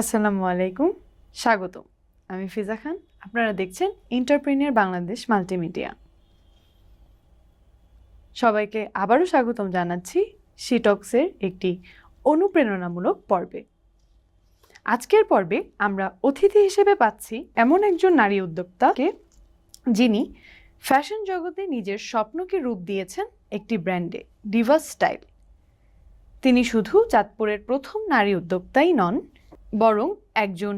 আসসালামু আলাইকুম স্বাগত আমি ফিজা খান, আপনারা দেখছেন এন্টারপ্রেনিয়ার বাংলাদেশ মাল্টিমিডিয়া সবাইকে আবারও স্বাগতম জানাচ্ছি শিটক্সের একটি অনুপ্রেরণামূলক পর্বে। আজকের পর্বে আমরা অতিথি হিসেবে পাচ্ছি এমন একজন নারী উদ্যোক্তাকে, যিনি ফ্যাশন জগতে নিজের স্বপ্নকে রূপ দিয়েছেন একটি ব্র্যান্ডে ডিভাস স্টাইল তিনি শুধু চাঁদপুরের প্রথম নারী উদ্যোক্তাই নন বরং একজন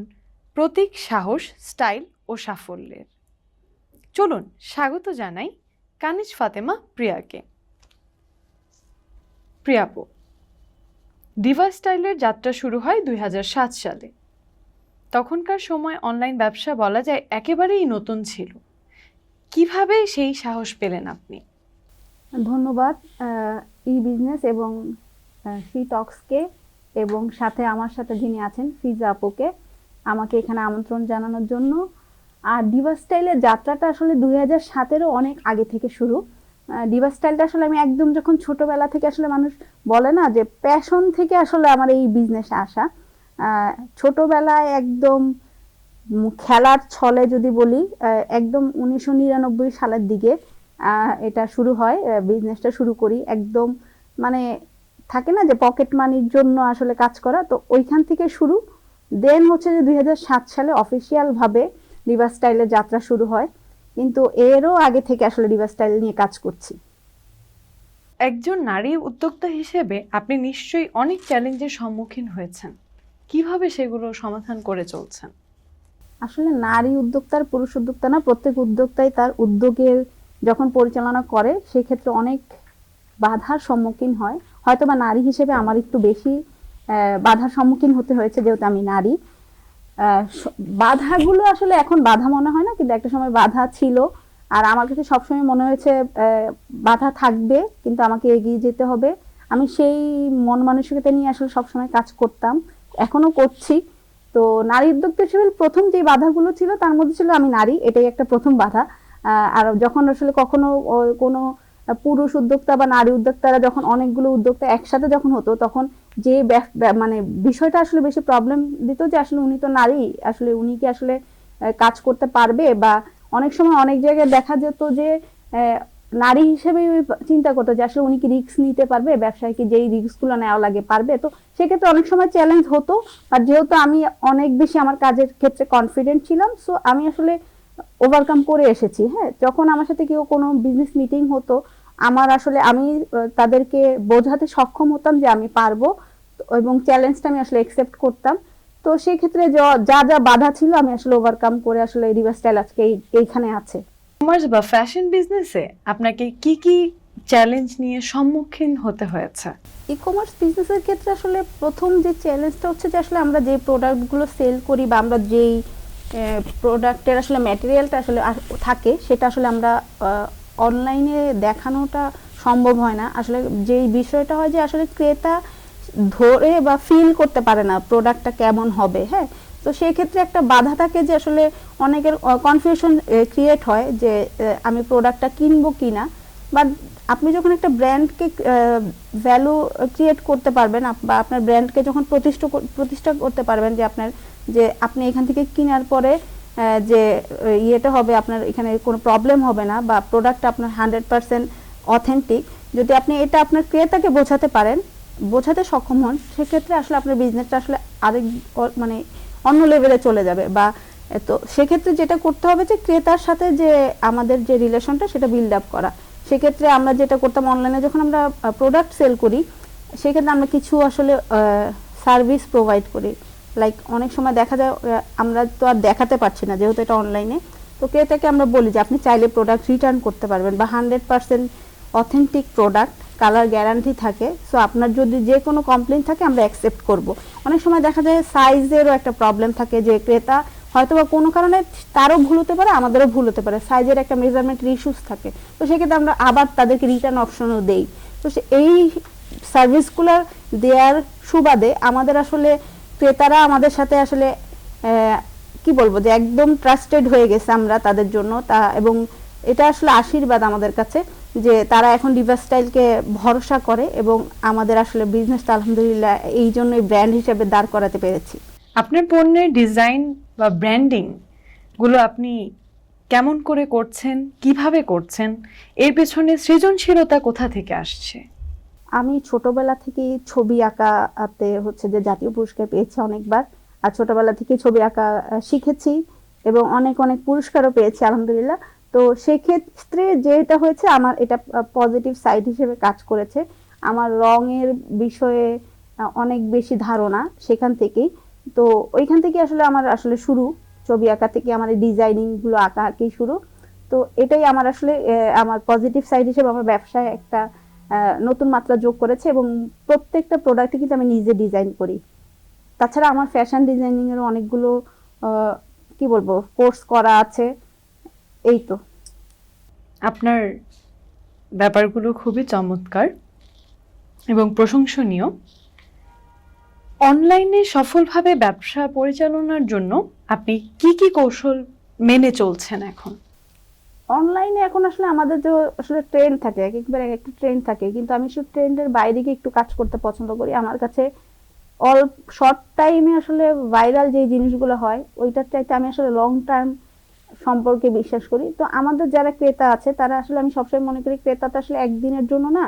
প্রতীক, সাহস, স্টাইল ও সাফল্যের। চলুন স্বাগত জানাই কানিজ ফাতেমা প্রিয়াকে। প্রিয়াপু ডিভা স্টাইলের যাত্রা শুরু হয় দুই হাজার সাত সালে। তখনকার সময় অনলাইন ব্যবসা বলা যায় একেবারেই নতুন ছিল। কীভাবে সেই সাহস পেলেন আপনি? ধন্যবাদ ই বিজনেস এবং সি টক্সকে এবং সাথে আমার সাথে যিনি আছেন, ফিজা আপুকে, আমাকে এখানে আমন্ত্রণ জানানোর জন্য। আর ডিভা স্টাইলের যাত্রাটা আসলে দুই হাজার সতেরো অনেক আগে থেকে শুরু। ডিভা স্টাইলটা আসলে আমি একদম যখন ছোটবেলা থেকে আসলে মানুষ বলে না যে প্যাশন থেকে আসলে আমার এই বিজনেসে আসা। ছোটবেলায় একদম খেলার ছলে যদি বলি একদম উনিশশো নিরানব্বই সালের দিকে এটা শুরু হয় বিজনেসটা শুরু করি। একদম মানে থাকে না যে পকেট মানির জন্য আসলে কাজ করা তো ওইখান থেকে শুরু। দেন হচ্ছে যে দুই হাজার সাত সালে অফিসিয়াল ভাবে রিভার স্টাইলের যাত্রা শুরু হয়। কিন্তু এরও আগে থেকে আসলে রিভার স্টাইল নিয়ে কাজ করছি। একজন নারী উদ্যোক্তা হিসেবে আপনি নিশ্চয়ই অনেক চ্যালেঞ্জের সম্মুখীন হয়েছেন। কীভাবে সেগুলো সমাধান করে চলছেন? আসলে নারী উদ্যোক্তার পুরুষ উদ্যোক্তা না প্রত্যেক উদ্যোক্তাই তার উদ্যোগের যখন পরিচালনা করে সেক্ষেত্রে অনেক বাধার সম্মুখীন হয়। হয়তো বা নারী হিসেবে আমার একটু বেশি বাধার সম্মুখীন হতে হয়েছে যেহেতু আমি নারী। বাধাগুলো আসলে এখন বাধা মনে হয় না, কিন্তু একটা সময় বাধা ছিল। আর আমার কাছে সবসময় মনে হয়েছে বাধা থাকবে, কিন্তু আমাকে এগিয়ে যেতে হবে। আমি সেই মন মানসিকতা নিয়ে আসলে সবসময় কাজ করতাম, এখনও করছি। তো নারী উদ্যোক্তা হিসেবে প্রথম যে বাধাগুলো ছিল, তার মধ্যে ছিল আমি নারী, এটাই একটা প্রথম বাধা। আর যখন আসলে কখনো কোনো পুরুষ উদ্যোক্তা বা নারী উদ্যোক্তারা যখন অনেকগুলো উদ্যোক্তা একসাথে যখন হতো, তখন যে মানে বিষয়টা আসলে বেশি প্রবলেম দিত যে আসলে উনি তো নারী, আসলে উনি কি আসলে কাজ করতে পারবে? বা অনেক সময় অনেক জায়গায় দেখা যেত যে নারী হিসেবে চিন্তা করতো যে আসলে উনি কি রিস্ক নিতে পারবে? ব্যবসায় কি যেই রিস্কগুলো নেওয়া লাগে পারবে? তো সেক্ষেত্রে অনেক সময় চ্যালেঞ্জ হতো। আর যেহেতু আমি অনেক বেশি আমার কাজের ক্ষেত্রে কনফিডেন্ট ছিলাম সো আমি আসলে ওভারকাম করে এসেছি। হ্যাঁ যখন আমার সাথে কেউ কোনো বিজনেস মিটিং হতো আমার আসলে আমি তাদেরকে বোঝাতে সক্ষম হতাম যে আমি পারব এবং চ্যালেঞ্জটা আমি আসলে একসেপ্ট করতাম। তো সেই ক্ষেত্রে যা যা বাধা ছিল আমি আসলে ওভারকাম করে আসলে রিভার স্টাইল আজকে এইখানে আছে। কমার্স বা ফ্যাশন বিজনেসে আপনাকে কি কি চ্যালেঞ্জ নিয়ে সম্মুখীন হতে হয়েছে? ই কমার্স বিজনেসের ক্ষেত্রে আসলে প্রথম যে চ্যালেঞ্জটা হচ্ছে যে আসলে আমরা যে প্রোডাক্টগুলো সেল করি বা আমরা যেই প্রোডাক্টের আসলে ম্যাটেরিয়ালটা আসলে থাকে সেটা আসলে আমরা অনলাইনে দেখানোটা সম্ভব হয় না। আসলে যেই বিষয়টা হয় যে আসলে ক্রেতা ধরে বা ফিল করতে পারে না প্রোডাক্টটা কেমন হবে হ্যাঁ? তো সেই ক্ষেত্রে একটা বাধা থাকে যে আসলে অনেকের কনফিউশন ক্রিয়েট হয় যে আমি প্রোডাক্টটা কিনবো কিনা। বাট আপনি যখন একটা ব্র্যান্ডকে ভ্যালু ক্রিয়েট করতে পারবেন বা আপনার ব্র্যান্ডকে যখন প্রতিষ্ঠা প্রতিষ্ঠা করতে পারবেন যে আপনার, যে আপনি এখান থেকে কেনার পরে যে ইয়েটা হবে, আপনার এখানে কোনো প্রবলেম হবে না বা প্রোডাক্ট আপনার হান্ড্রেড পার্সেন্ট অথেন্টিক যদি আপনি এটা আপনার ক্রেতাকে বোঝাতে পারেন, বোঝাতে সক্ষম হন, সেক্ষেত্রে আসলে আপনার বিজনেসটা আসলে আরেক মানে অন্য লেভেলে চলে যাবে বা তো সেক্ষেত্রে যেটা করতে হবে যে, ক্রেতার সাথে যে, আমাদের যে রিলেশনটা সেটা বিল্ড আপ করা। সেক্ষেত্রে আমরা যেটা করতাম অনলাইনে যখন আমরা প্রোডাক্ট সেল করি, সেক্ষেত্রে আমরা কিছু আসলে সার্ভিস প্রোভাইড করি। লাইক অনেক সময় দেখা যায় আমরা তো আর দেখাতে পারছি না, যেহেতু এটা অনলাইনে তো ক্রেতাকে আমরা বলি যে, আপনি চাইলে প্রোডাক্ট রিটার্ন করতে পারবেন বা hundred percent authentic product colour guarantee থাকে। সো আপনার যদি যে কোনো কমপ্লেন থাকে, আমরা অ্যাকসেপ্ট করব। অনেক সময় দেখা যায় সাইজেরও একটা প্রবলেম থাকে যে, ক্রেতা হয়তো বা কোনো কারণে তারও ভুল হতে পারে, আমাদেরও ভুল হতে পারে। সাইজের একটা মেজারমেন্টের ইস্যুস থাকে। তো সেক্ষেত্রে আমরা আবার তাদেরকে রিটার্ন অপশনও দেই। তো এই সার্ভিসগুলো দেওয়ার সুবাদে আমাদের আসলে ক্রেতারা আমাদের সাথে আসলে কি বলব যে একদম ট্রাস্টেড হয়ে গেছে আমরা তাদের জন্য। তা, এবং এটা আসলে আশীর্বাদ আমাদের কাছে যে তারা এখন ডিভাস স্টাইলকে ভরসা করে এবং আমাদের আসলে বিজনেসটা আলহামদুলিল্লাহ এই জন্যই ব্র্যান্ড হিসেবে দাঁড় করাতে পেরেছি। আপনার পণ্যের ডিজাইন বা ব্র্যান্ডিংগুলো আপনি কেমন করে করছেন, কীভাবে করছেন, এর পেছনে সৃজনশীলতা কোথা থেকে আসছে? আমি ছোটবেলা থেকে ছবি আঁকাতে হচ্ছে যে জাতীয় পুরস্কার পেয়েছি অনেকবার, আর ছোটবেলা থেকে ছবি আঁকা শিখেছি এবং অনেক অনেক পুরস্কারও পেয়েছি, আলহামদুলিল্লাহ। তো সেক্ষেত্রে যেটা হয়েছে, আমার এটা পজিটিভ সাইড হিসেবে কাজ করেছে। আমার রঙের বিষয়ে অনেক বেশি ধারণা সেখান থেকেই। তো ওইখান থেকে আসলে আমার আসলে শুরু। ছবি আঁকা থেকে আমার ডিজাইনিংগুলো আঁকা আঁকি শুরু। তো এটাই আমার আসলে আমার পজিটিভ সাইড হিসেবে আমার ব্যবসায় একটা নতুন মাত্রা যোগ করেছে এবং প্রত্যেকটা প্রোডাক্টে কিন্তু আমি নিজে ডিজাইন করি। তাছাড়া আমার ফ্যাশন ডিজাইনিং এর অনেকগুলো কি বলব কোর্স করা আছে। এই তো। আপনার ব্যাপারগুলো খুবই চমৎকার এবং প্রশংসনীয়। অনলাইনে সফলভাবে ব্যবসা পরিচালনার জন্য আপনি কি কি কৌশল মেনে চলছেন এখন? অনলাইনে এখন আসলে আমাদের যে আসলে ট্রেন্ড থাকে, এক একবার এক একটা ট্রেন্ড থাকে। কিন্তু আমি শুধু ট্রেন্ডের বাইরে গিয়ে একটু কাজ করতে পছন্দ করি। আমার কাছে অল শর্ট টাইমে আসলে ভাইরাল যে জিনিসগুলো হয়, ওইটার চাইতে আমি আসলে লং টার্ম সম্পর্কে বিশ্বাস করি। তো আমাদের যারা ক্রেতা আছে, তারা আসলে আমি সবসময় মনে করি ক্রেতা তো আসলে একদিনের জন্য না,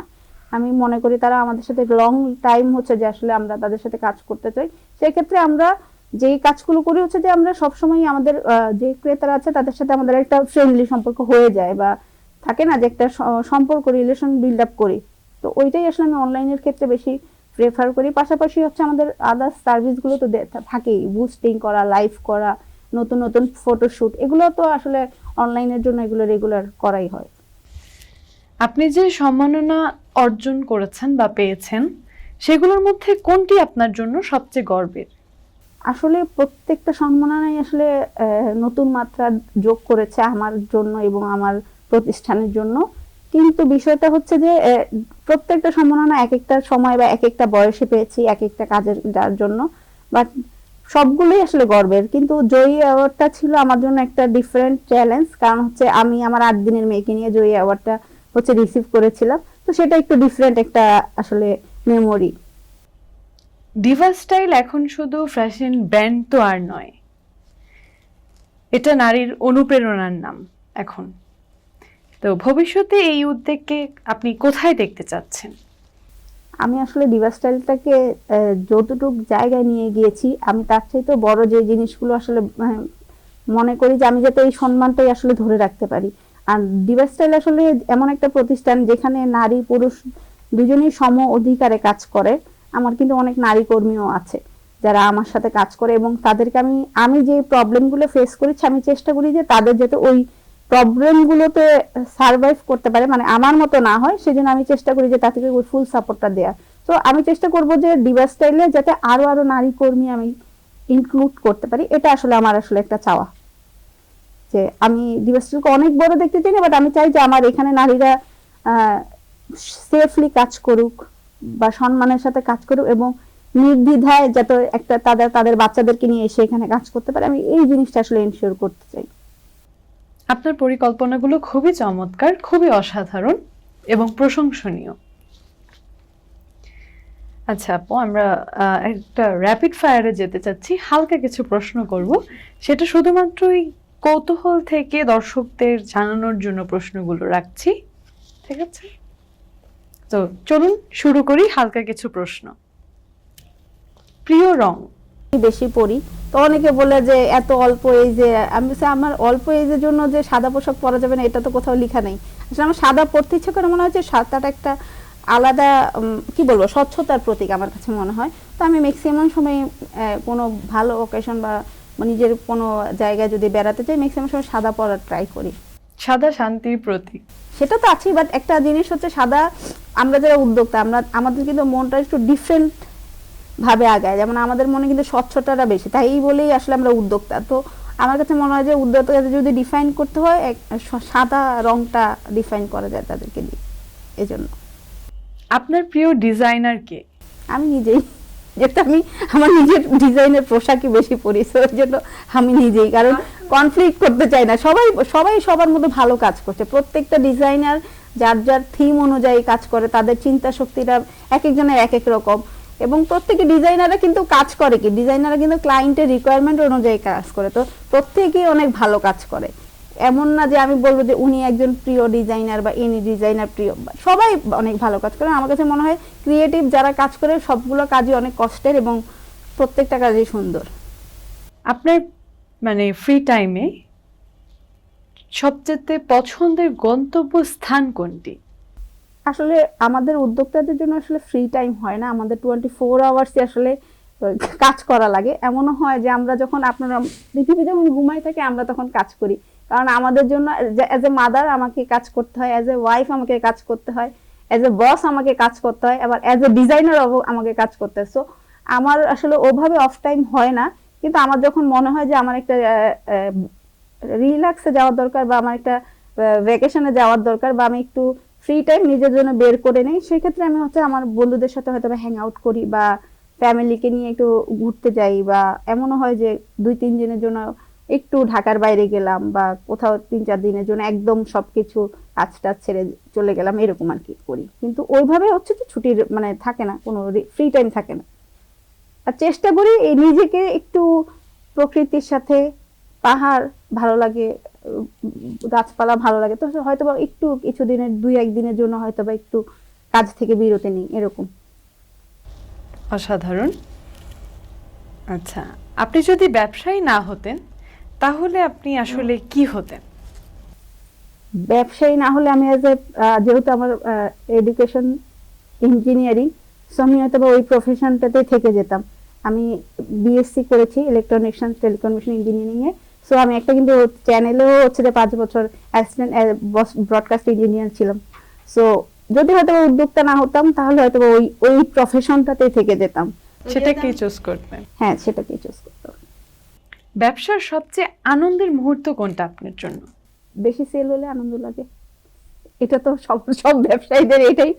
আমি মনে করি তারা আমাদের সাথে লং টাইম হচ্ছে যে আসলে আমরা তাদের সাথে কাজ করতে চাই। সেক্ষেত্রে আমরা যে কাজগুলো করি হচ্ছে যে আমরা সবসময় আমাদের যে ক্রেতারা আছে তাদের সাথে আমাদের একটা ফ্রেন্ডলি সম্পর্ক হয়ে যায় বা থাকে না যে একটা সম্পর্ক রিলেশন বিল্ড আপ করি। তো ওইটাই আসলে আমি অনলাইনের ক্ষেত্রে বেশি প্রেফার করি। পাশাপাশি হচ্ছে আমাদের আদার্স সার্ভিসগুলো তো থাকেই। বুস্টিং করা লাইভ করা, নতুন নতুন ফটোশ্যুট এগুলো তো আসলে অনলাইনের জন্য এগুলো রেগুলার করাই হয়। আপনি যে সম্মাননা অর্জন করেছেন বা পেয়েছেন, সেগুলোর মধ্যে কোনটি আপনার জন্য সবচেয়ে গর্বের? আসলে প্রত্যেকটা সম্মাননাই আসলে নতুন মাত্রা যোগ করেছে আমার জন্য এবং আমার প্রতিষ্ঠানের জন্য। কিন্তু বিষয়টা হচ্ছে যে প্রত্যেকটা সম্মাননা এক একটা সময় বা এক একটা বয়সে পেয়েছি এক একটা কাজের যার জন্য। বাট সবগুলোই আসলে গর্বের। কিন্তু জয়ী অ্যাওয়ার্ডটা ছিল আমার জন্য একটা ডিফারেন্ট চ্যালেঞ্জ কারণ হচ্ছে আমি আমার আট দিনের মেয়েকে নিয়ে জয়ী অ্যাওয়ার্ডটা হচ্ছে রিসিভ করেছিলাম। তো সেটা একটু ডিফারেন্ট একটা আসলে মেমোরি ডিভা স্টাইল এখন শুধু ফ্যাশন ব্র্যান্ড তো আর নয়। এটা নারীর অনুপ্রেরণার নাম এখন। তো ভবিষ্যতে এই উদ্যোগকে আপনি কোথায় দেখতে চাচ্ছেন? আমি আসলে ডিভা স্টাইলটাকে যতটুক জায়গায় নিয়ে গিয়েছি, আমি তার চাইতে বড় যে জিনিসগুলো আসলে মনে করি যে আমি যাতে এই সম্মানটাই আসলে ধরে রাখতে পারি। আর ডিভা স্টাইল আসলে এমন একটা প্রতিষ্ঠান যেখানে নারী পুরুষ দুজনেই সম অধিকারে কাজ করে। আমার কিন্তু অনেক নারী কর্মীও আছে যারা আমার সাথে কাজ করে এবং তাদেরকে আমি আমি যে প্রবলেমগুলো ফেস করেছি, আমি চেষ্টা করি যে তাদের যাতে ওই প্রবলেমগুলোতে সার্ভাইভ করতে পারে। মানে আমার মতো না হয়, সেজন্য আমি চেষ্টা করি যে তাদেরকে ওই ফুল সাপোর্টটা দেয়া তো আমি চেষ্টা করব যে ডিভা স্টাইলে যাতে আরও আরও নারী কর্মী আমি ইনক্লুড করতে পারি। এটা আসলে আমার আসলে একটা চাওয়া। যে আমি ডিভা স্টাইলকে অনেক বড় দেখতে চাই না বাট আমি চাই যে আমার এখানে নারীরা সেফলি কাজ করুক। বা সম্মানের সাথে কাজ করুক এবং নির্দ্বিধায় যাতে একটা তাদের তাদের বাচ্চাদেরকে নিয়ে এসে এখানে কাজ করতে পারে, আমি এই জিনিসটা আসলে এনশিওর করতে চাই। আপনার পরিকল্পনাগুলো খুবই চমৎকার, খুবই অসাধারণ এবং প্রশংসনীয়। আচ্ছা আপু, আমরা একটা র্যাপিড ফায়ারে যেতে চাচ্ছি, হালকা কিছু প্রশ্ন করব। সেটা শুধুমাত্রই কৌতূহল থেকে দর্শকদের জানানোর জন্য প্রশ্নগুলো রাখছি, ঠিক আছে? তো চলুন শুরু করি হালকা কিছু প্রশ্ন। প্রিয় রং। বেশি পড়ি তো অনেকে বলে যে এত অল্প এই যে আমি আমার অল্প এজের জন্য যে সাদা পোশাক পরা যাবে না এটা তো কোথাও লেখা নেই। আসলে আমার সাদা পরতে ইচ্ছে করে মনে হয় যে সাদাটা একটা আলাদা কি বলব স্বচ্ছতার প্রতীক আমার কাছে মনে হয়। তো আমি ম্যাক্সিমাম সময় কোনো ভালো অকেশন বা নিজের কোনো জায়গায় যদি বেড়াতে চাই ম্যাক্সিমাম সময় সাদা পরার ট্রাই করি। সাদা শান্তির প্রতীক। সেটা তো আছেই বাট একটা জিনিস হচ্ছে সাদা আমরা যারা উদ্যোক্তা আমরা আমাদের কিন্তু মনটা একটু ডিফারেন্ট ভাবে আগায়। যেমন আমাদের মনে কিন্তু স্বচ্ছতাটা বেশি তাই বলেই আসলে আমরা উদ্যোক্তা। তো আমার কাছে মনে হয় যে উদ্যোক্তা যদি ডিফাইন করতে হয় এক- সাদা রংটা ডিফাইন করা যায় তাদেরকে দিয়ে এজন্য। আপনার প্রিয় ডিজাইনার কে? আমি নিজেই যেটা আমি আমার নিজের ডিজাইনের পোশাকই বেশি পরি ওই জন্য আমি নিজেই। কারণ কনফ্লিক্ট করতে চাই না সবাই সবাই সবার মধ্যে ভালো কাজ করছে। প্রত্যেকটা ডিজাইনার যার যার থিম অনুযায়ী কাজ করে, তাদের চিন্তা শক্তিটা এক একজনের এক এক রকম। এবং প্রত্যেকে ডিজাইনাররা কিন্তু কাজ করে কি? ডিজাইনাররা কিন্তু ক্লায়েন্টের রিকোয়ারমেন্ট অনুযায়ী কাজ করে। তো প্রত্যেকেই অনেক ভালো কাজ করে। এমন না যে আমি বলব যে উনি একজন প্রিয় ডিজাইনার বা এনি ডিজাইনার প্রিয়। সবাই অনেক ভালো কাজ করে। আমার কাছে মনে হয় ক্রিয়েটিভ যারা কাজ করে, সবগুলো কাজই অনেক কষ্টের এবং প্রত্যেকটা কাজই সুন্দর। আপনার মানে ফ্রি টাইমে সবচেয়ে পছন্দের গন্তব্য স্থান কোনটি? আসলে আমাদের উদ্যোক্তাদের জন্য আসলে ফ্রি টাইম হয় না। আমাদের টোয়েন্টি ফোর আওয়ার্সই আসলে কাজ করা লাগে। এমনও হয় যে আমরা যখন আপনারা, পৃথিবী যখন ঘুমাই থাকে, আমরা তখন কাজ করি। কারণ আমাদের জন্য অ্যাজ এ মাদার আমাকে কাজ করতে হয় অ্যাজ এ ওয়াইফ আমাকে কাজ করতে হয় অ্যাজ এ বস আমাকে কাজ করতে হয়, আবার অ্যাজ এ ডিজাইনার আমাকে কাজ করতে হয়। সো আমার আসলে ওভাবে অফ টাইম হয় না। কিন্তু আমার যখন মনে হয় যে আমার একটা রিল্যাক্সে যাওয়ার দরকার বা আমার একটা ভ্যাকেশনে যাওয়ার দরকার বা আমি একটু ফ্রি টাইম নিজের জন্য বের করে নেই, সেক্ষেত্রে আমি হচ্ছে আমার বন্ধুদের সাথে হয়তো হ্যাং আউট করি বা ফ্যামিলিকে নিয়ে একটু ঘুরতে যাই বা এমনও হয় যে দুই, তিন দিনের জন্য একটু ঢাকার বাইরে গেলাম বা কোথাও তিন, চার দিনের জন্য একদম সবকিছু কাজ টাজ ছেড়ে চলে গেলাম, এরকম আর কি করি। কিন্তু ওইভাবে হচ্ছে যে ছুটির মানে থাকে না, কোনো ফ্রি টাইম থাকে না। আর চেষ্টা করি নিজেকে একটু প্রকৃতির সাথে পাহাড় ভালো লাগে গাছপালা ভালো লাগে। তো হয়তো বা একটু কিছু দিনের দুই একদিনের জন্য হয়তো বা একটু কাজ থেকে বিরতি নিই এরকম। অসাধারণ। আচ্ছা আপনি যদি ব্যবসায়ী না হতেন তাহলে আপনি আসলে কি হতেন? ব্যবসায়ী না হলে আমি অ্যাজ এ যেহেতু আমার এডুকেশন ইঞ্জিনিয়ারিং সো আমি হয়তো বা ওই প্রফেশনটাতে থেকে যেতাম। আমি বিএসসি করেছি ইলেকট্রনিক্স অ্যান্ড টেলিকমিউনিকেশন ইঞ্জিনিয়ারিং এ সো আমি একটা কিন্তু চ্যানেলেও হচ্ছে যে পাঁচ বছর অ্যাসিস্ট্যান্ট ব্রডকাস্ট ইঞ্জিনিয়ার ছিলাম। সো যদি হয়তো উদ্যোক্তা না হতাম তাহলে হয়তো ওই ওই প্রফেশনটাতে থেকে যেতাম। সেটা কি চুজ করতেন? হ্যাঁ সেটা কি চুজ করতাম। ব্যবসার সবচেয়ে আনন্দের মুহূর্ত কোনটা আপনার জন্য? বেশি সেল হলে আনন্দ লাগে। এটা তো সব সব ব্যবসায়ীদের এটাই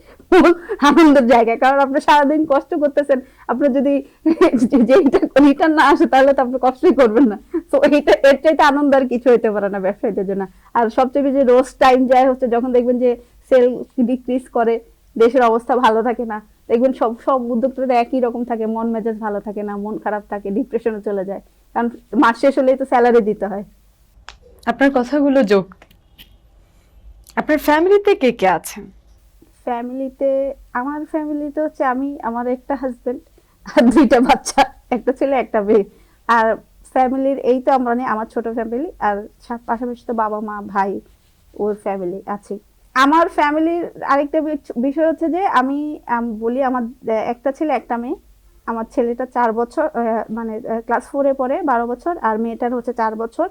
আনন্দের জায়গা। কারণ আপনি সারাদিন কষ্ট করতেছেন আপনার যদি যেটা রিটার্ন না আসে, তাহলে তো আপনি কষ্টই করবেন না। তো এইটা এর চাইতে আনন্দ আর কিছু হইতে পারে না ব্যবসায়ীদের জন্য। আর সবচেয়ে বেশি রোজ টাইম যায় হচ্ছে যখন দেখবেন যে, সেল ডিক্রিজ করে, দেশের অবস্থা ভালো থাকে না। দেখবেন সব সব উদ্যোক্তাদের একই রকম থাকে, মন মেজাজ ভালো থাকে না, মন খারাপ থাকে ডিপ্রেশনে চলে যায়। কারণ মাস শেষ হলেই তো স্যালারি দিতে হয়। আপনার কথাগুলো যোগ আপনার ফ্যামিলিতে কে কে আছেন? ফ্যামিলিতে, আমার ফ্যামিলিতে হচ্ছে আমি, আমার একটা হাজবেন্ড আর দুইটা বাচ্চা, একটা ছেলে, একটা মেয়ে। আর ফ্যামিলির এই তো আমরা নিয়ে আমার ছোট ফ্যামিলি আর পাশাপাশি তো বাবা, মা, ভাই, ওর ফ্যামিলি আছে আমার ফ্যামিলির আরেকটা বিষয় হচ্ছে যে আমি বলি আমার একটা ছেলে, একটা মেয়ে। আমার ছেলেটা চার বছর মানে ক্লাস ফোরে পড়ে, বারো বছর, আর মেয়েটার হচ্ছে চার বছর।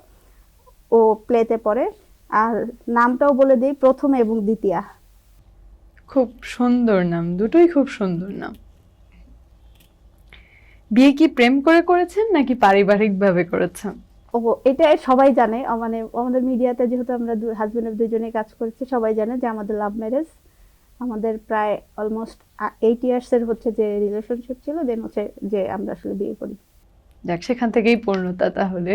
ও প্লেতে পড়ে। আর নামটাও বলে দিই প্রথম এবং দ্বিতীয়া। খুব সুন্দর নাম দুটোই খুব সুন্দর নাম। বিয়ে কি প্রেম করে করেছেন নাকি পারিবারিকভাবে করেছেন? ও এটা সবাই জানে মানে আমাদের মিডিয়াতে যেহেতু আমরা হাজবেন্ড দুজনে কাজ করেছি সবাই জানে যে আমাদের লাভ ম্যারেজ আমাদের প্রায় অলমোস্ট এইট ইয়ার্স এর হচ্ছে যে রিলেশনশিপ ছিল দেন হচ্ছে যে আমরা আসলে বিয়ে করি। যাক সেখান থেকেই পূর্ণতা তাহলে।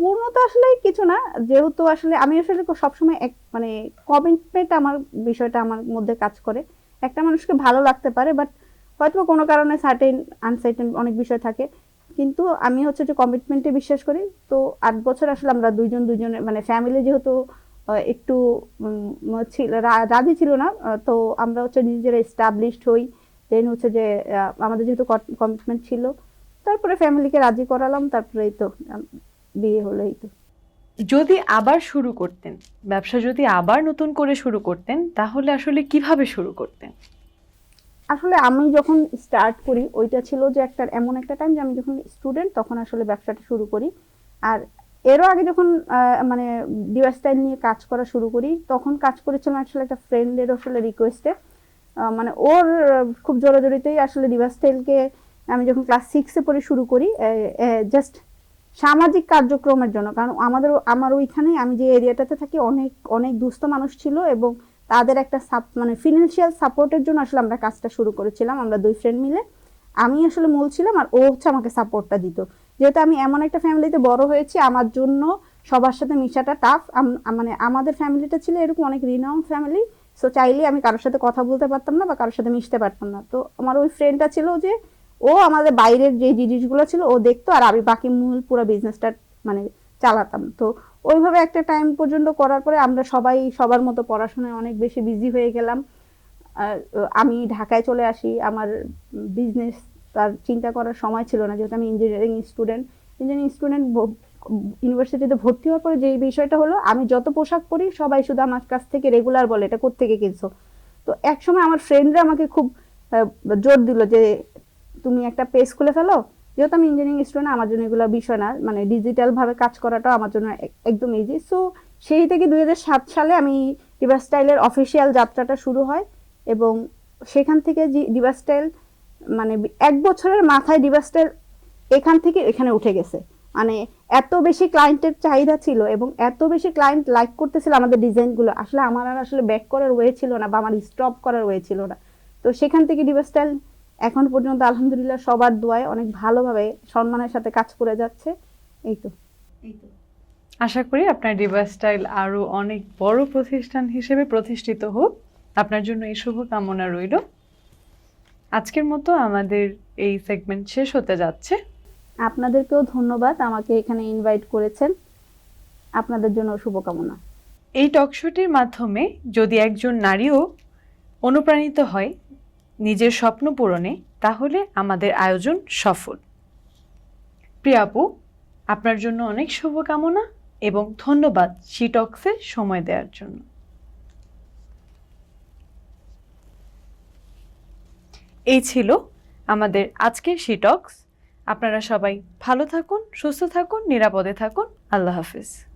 পূর্ণতা আসলে কিছু না। যেহেতু আসলে আমি আসলে সবসময় এক মানে কমিটমেন্ট আমার বিষয়টা আমার মধ্যে কাজ করে। একটা মানুষকে ভালো লাগতে পারে বাট হয়তো কোনো কারণে সার্টেন আনসার্টেন অনেক বিষয় থাকে। কিন্তু আমি হচ্ছে যে কমিটমেন্টে বিশ্বাস করি। তো আট বছর আসলে আমরা দুইজন দুইজনে মানে ফ্যামিলি যেহেতু একটু ছিল রাজি ছিল না তো আমরা হচ্ছে নিজেরা এস্টাবলিশড হই। দেন হচ্ছে যে আমাদের যেহেতু কমিটমেন্ট ছিল, তারপরে ফ্যামিলিকে রাজি করালাম তারপরে তো বিয়ে হলো এই তো। যদি আবার শুরু করতেন ব্যবসা যদি আবার নতুন করে শুরু করতেন তাহলে আসলে কীভাবে শুরু করতেন? আসলে আমি যখন স্টার্ট করি ওইটা ছিল যে একটা এমন একটা টাইম যে আমি যখন স্টুডেন্ট তখন আসলে ব্যবসাটা শুরু করি। আর এরও আগে যখন মানে ডিভাইস স্টাইল নিয়ে কাজ করা শুরু করি তখন কাজ করেছিলাম আসলে একটা ফ্রেন্ডের আসলে রিকোয়েস্টে মানে ওর খুব জোরাজোরিতেই আসলে ডিভাইস স্টাইলকে আমি যখন ক্লাস সিক্সে পড়ে শুরু করি জাস্ট সামাজিক কার্যক্রমের জন্য, কারণ আমাদের, আমার ওইখানে আমি যে এরিয়াটাতে থাকি, অনেক অনেক দুস্থ মানুষ ছিল এবং তাদের একটা সাপ মানে ফিনান্সিয়াল সাপোর্টের জন্য আসলে আমরা কাজটা শুরু করেছিলাম, আমরা দুই ফ্রেন্ড মিলে। আমি আসলে মূল ছিলাম আর ও হচ্ছে আমাকে সাপোর্টটা দিত। যেহেতু আমি এমন একটা ফ্যামিলিতে বড় হয়েছি, আমার জন্য সবার সাথে মিশাটা টাফ মানে আমাদের ফ্যামিলিটা ছিল এরকম অনেক রিনাউন্ড ফ্যামিলি সো চাইলে আমি কারোর সাথে কথা বলতে পারতাম না বা কারোর সাথে মিশতে পারতাম না। তো আমার ওই ফ্রেন্ডটা ছিল যে ও আমাদের বাইরের যে জিনিসগুলো ছিল, ও দেখতো আর আমি বাকি মূল পুরো বিজনেসটা মানে চালাতাম। তো ওইভাবে একটা টাইম পর্যন্ত করার পরে আমরা সবাই, সবার মতো পড়াশোনায় অনেক বেশি বিজি হয়ে গেলাম। আমি ঢাকায় চলে আসি। আমার বিজনেস তার চিন্তা করার সময় ছিল না। যেহেতু আমি ইঞ্জিনিয়ারিং স্টুডেন্ট ইঞ্জিনিয়ারিং স্টুডেন্ট ইউনিভার্সিটিতে ভর্তি হওয়ার পরে যেই বিষয়টা হলো, আমি যত পোশাক পরি, সবাই শুধু আমার কাছ থেকে রেগুলার বলে, এটা কোত্থেকে কিনছো? তো এক সময় আমার ফ্রেন্ডরা আমাকে খুব জোর দিল যে তুমি একটা পেজ খুলে ফেলো। যেহেতু আমি ইঞ্জিনিয়ারিং স্টুডেন্ট আমার জন্য এগুলো বিষয় না। মানে ডিজিটালভাবে কাজ করাটাও আমার জন্য এক- একদম ইজি সো সেই থেকে দুই হাজার সাত সালে আমি ডিভার স্টাইলের অফিসিয়াল যাত্রাটা শুরু হয় এবং সেখান থেকে যে ডিভার স্টাইল মানে এক বছরের মাথায় ডিভার স্টাইল এখান থেকে এখানে উঠে গেছে। মানে এত বেশি ক্লায়েন্টের চাহিদা ছিল এবং এত বেশি ক্লায়েন্ট লাইক করতেছিল আমাদের ডিজাইনগুলো আসলে আমার আর আসলে ব্যাক করার ওয়ে ছিল না বা আমার স্টপ করার ওয়ে ছিল না। তো সেখান থেকে ডিভার স্টাইল এখন পর্যন্ত আলহামদুলিল্লাহ সবার দোয়ায় অনেক ভালোভাবে সম্মানের সাথে কাজ করে যাচ্ছে। এই তো। এই তো। আশা করি আপনার ডিভার স্টাইল আরও অনেক বড় প্রতিষ্ঠান হিসেবে প্রতিষ্ঠিত হোক। আপনার জন্য এই শুভকামনা রইল। আজকের মতো আমাদের এই সেগমেন্ট শেষ হতে যাচ্ছে। আপনাদেরকেও ধন্যবাদ আমাকে এখানে ইনভাইট করেছেন। আপনাদের জন্য শুভকামনা। এই টকশোটির মাধ্যমে যদি একজন নারীও অনুপ্রাণিত হয় নিজের স্বপ্ন পূরণে, তাহলে আমাদের আয়োজন সফল। প্রিয়াপু আপনার জন্য অনেক শুভকামনা এবং ধন্যবাদ শিটক্সে সময় দেওয়ার জন্য। এই ছিল আমাদের আজকের শিটক্স আপনারা সবাই ভালো থাকুন, সুস্থ থাকুন, নিরাপদে থাকুন। আল্লাহ হাফিজ।